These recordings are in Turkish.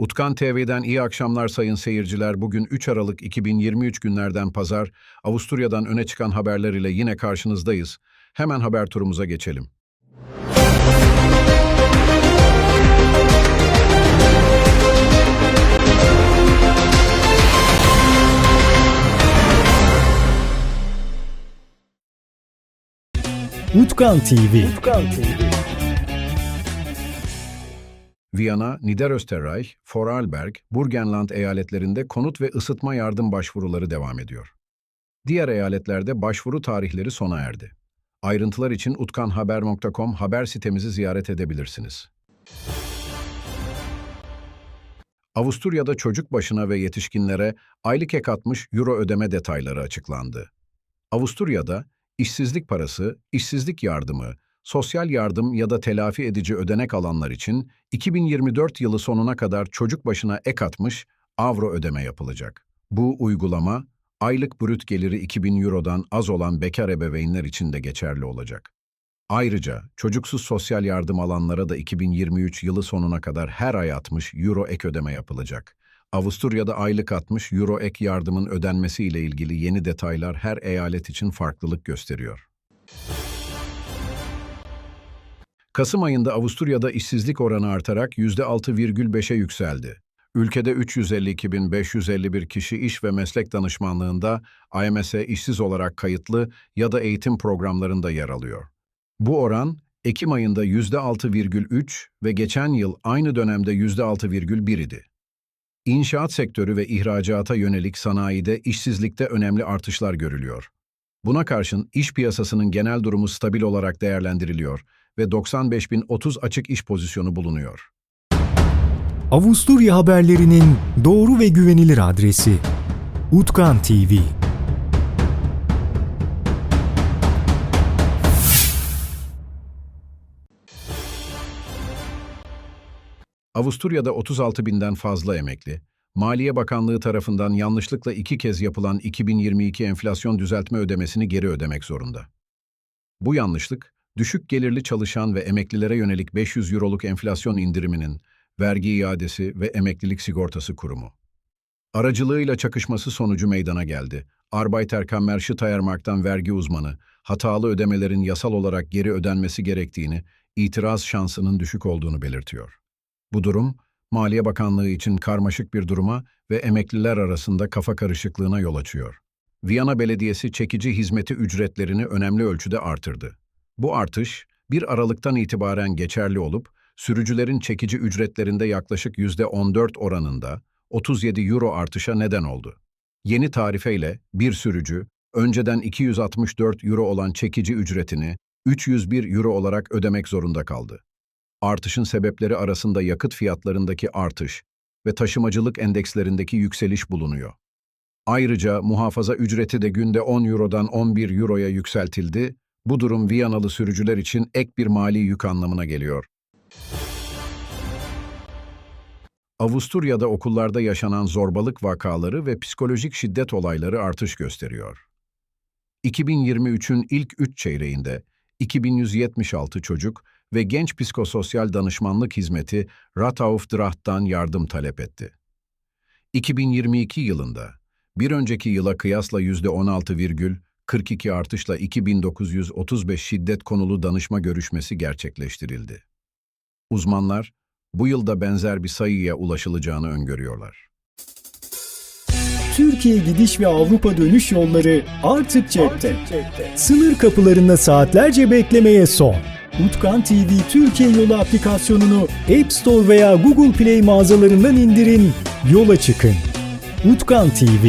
Utkan TV'den iyi akşamlar sayın seyirciler. Bugün 3 Aralık 2023 günlerden pazar, Avusturya'dan öne çıkan haberler ile yine karşınızdayız. Hemen haber turumuza geçelim. Utkan TV. Viyana, Niederösterreich, Vorarlberg, Burgenland eyaletlerinde konut ve ısıtma yardım başvuruları devam ediyor. Diğer eyaletlerde başvuru tarihleri sona erdi. Ayrıntılar için utkanhaber.com haber sitemizi ziyaret edebilirsiniz. Avusturya'da çocuk başına ve yetişkinlere aylık ek 60 euro ödeme detayları açıklandı. Avusturya'da işsizlik parası, işsizlik yardımı, sosyal yardım ya da telafi edici ödenek alanlar için 2024 yılı sonuna kadar çocuk başına ek 60 avro ödeme yapılacak. Bu uygulama, aylık brüt geliri 2000 eurodan az olan bekar ebeveynler için de geçerli olacak. Ayrıca çocuksuz sosyal yardım alanlara da 2023 yılı sonuna kadar her ay 60 euro ek ödeme yapılacak. Avusturya'da aylık 60 euro ek yardımın ödenmesi ile ilgili yeni detaylar her eyalet için farklılık gösteriyor. Kasım ayında Avusturya'da işsizlik oranı artarak %6,5'e yükseldi. Ülkede 352.551 kişi iş ve meslek danışmanlığında IMS'e işsiz olarak kayıtlı ya da eğitim programlarında yer alıyor. Bu oran Ekim ayında %6,3 ve geçen yıl aynı dönemde %6,1 idi. İnşaat sektörü ve ihracata yönelik sanayide işsizlikte önemli artışlar görülüyor. Buna karşın iş piyasasının genel durumu stabil olarak değerlendiriliyor ve 95.030 açık iş pozisyonu bulunuyor. Avusturya haberlerinin doğru ve güvenilir adresi. Utkan TV. Avusturya'da 36 binden fazla emekli, Maliye Bakanlığı tarafından yanlışlıkla iki kez yapılan 2022 enflasyon düzeltme ödemesini geri ödemek zorunda. Bu yanlışlık, düşük gelirli çalışan ve emeklilere yönelik 500 euroluk enflasyon indiriminin, vergi iadesi ve emeklilik sigortası kurumu. Aracılığıyla çakışması sonucu meydana geldi. Arbeiterkammer Steiermark'tan vergi uzmanı, hatalı ödemelerin yasal olarak geri ödenmesi gerektiğini, itiraz şansının düşük olduğunu belirtiyor. Bu durum, Maliye Bakanlığı için karmaşık bir duruma ve emekliler arasında kafa karışıklığına yol açıyor. Viyana Belediyesi çekici hizmeti ücretlerini önemli ölçüde artırdı. Bu artış, 1 Aralık'tan itibaren geçerli olup, sürücülerin çekici ücretlerinde yaklaşık %14 oranında 37 euro artışa neden oldu. Yeni tarifeyle bir sürücü, önceden 264 euro olan çekici ücretini 301 euro olarak ödemek zorunda kaldı. Artışın sebepleri arasında yakıt fiyatlarındaki artış ve taşımacılık endekslerindeki yükseliş bulunuyor. Ayrıca muhafaza ücreti de günde 10 eurodan 11 euroya yükseltildi. Bu durum Viyanalı sürücüler için ek bir mali yük anlamına geliyor. Avusturya'da okullarda yaşanan zorbalık vakaları ve psikolojik şiddet olayları artış gösteriyor. 2023'ün ilk 3 çeyreğinde 2176 çocuk ve genç psikososyal danışmanlık hizmeti Rataufdracht'tan yardım talep etti. 2022 yılında bir önceki yıla kıyasla %16,42 artışla 2935 şiddet konulu danışma görüşmesi gerçekleştirildi. Uzmanlar, bu yılda benzer bir sayıya ulaşılacağını öngörüyorlar. Türkiye gidiş ve Avrupa dönüş yolları artık cepte. Sınır kapılarında saatlerce beklemeye son. Utkan TV Türkiye Yolu aplikasyonunu App Store veya Google Play mağazalarından indirin, yola çıkın. Utkan TV.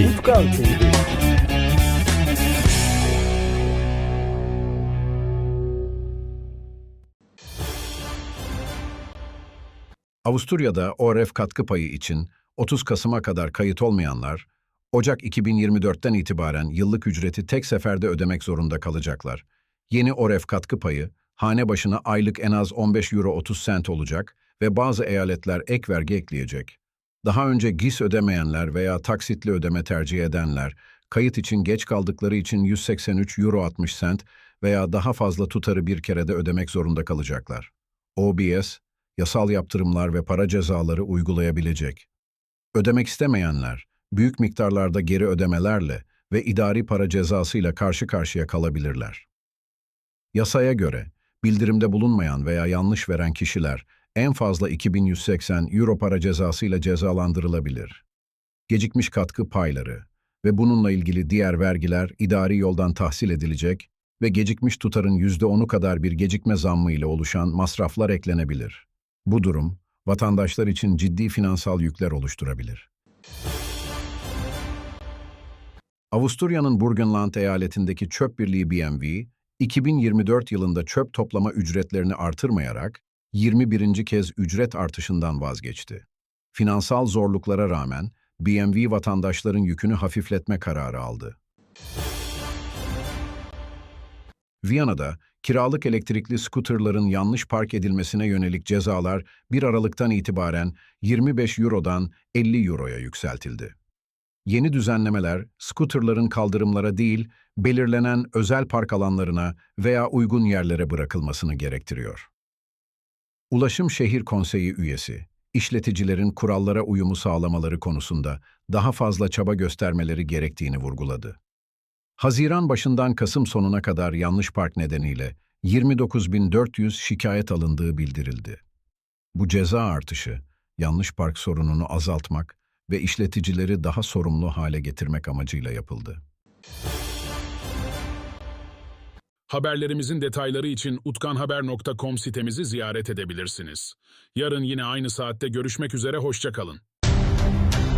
Avusturya'da ORF katkı payı için 30 Kasım'a kadar kayıt olmayanlar, Ocak 2024'ten itibaren yıllık ücreti tek seferde ödemek zorunda kalacaklar. Yeni ORF katkı payı, hane başına aylık en az 15 euro 30 sent olacak ve bazı eyaletler ek vergi ekleyecek. Daha önce GİS ödemeyenler veya taksitli ödeme tercih edenler, kayıt için geç kaldıkları için 183 euro 60 sent veya daha fazla tutarı bir kerede ödemek zorunda kalacaklar. OBS, yasal yaptırımlar ve para cezaları uygulayabilecek. Ödemek istemeyenler, büyük miktarlarda geri ödemelerle ve idari para cezasıyla karşı karşıya kalabilirler. Yasaya göre, bildirimde bulunmayan veya yanlış veren kişiler en fazla 2180 euro para cezasıyla cezalandırılabilir. Gecikmiş katkı payları ve bununla ilgili diğer vergiler idari yoldan tahsil edilecek ve gecikmiş tutarın %10'u kadar bir gecikme zammı ile oluşan masraflar eklenebilir. Bu durum, vatandaşlar için ciddi finansal yükler oluşturabilir. Avusturya'nın Burgenland eyaletindeki çöp birliği BMW, 2024 yılında çöp toplama ücretlerini artırmayarak 21. kez ücret artışından vazgeçti. Finansal zorluklara rağmen BMW vatandaşların yükünü hafifletme kararı aldı. Viyana'da kiralık elektrikli skuterların yanlış park edilmesine yönelik cezalar 1 Aralık'tan itibaren 25 Euro'dan 50 Euro'ya yükseltildi. Yeni düzenlemeler, skuterların kaldırımlara değil, belirlenen özel park alanlarına veya uygun yerlere bırakılmasını gerektiriyor. Ulaşım Şehir Konseyi üyesi, işleticilerin kurallara uyumu sağlamaları konusunda daha fazla çaba göstermeleri gerektiğini vurguladı. Haziran başından Kasım sonuna kadar yanlış park nedeniyle 29.400 şikayet alındığı bildirildi. Bu ceza artışı, yanlış park sorununu azaltmak ve işleticileri daha sorumlu hale getirmek amacıyla yapıldı. Haberlerimizin detayları için utkanhaber.com sitemizi ziyaret edebilirsiniz. Yarın yine aynı saatte görüşmek üzere, hoşçakalın.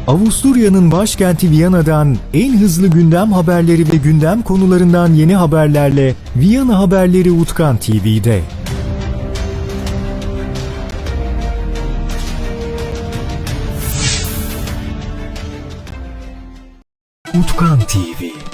Avusturya'nın başkenti Viyana'dan en hızlı gündem haberleri ve gündem konularından yeni haberlerle Viyana Haberleri Utkan TV'de. Utkan TV.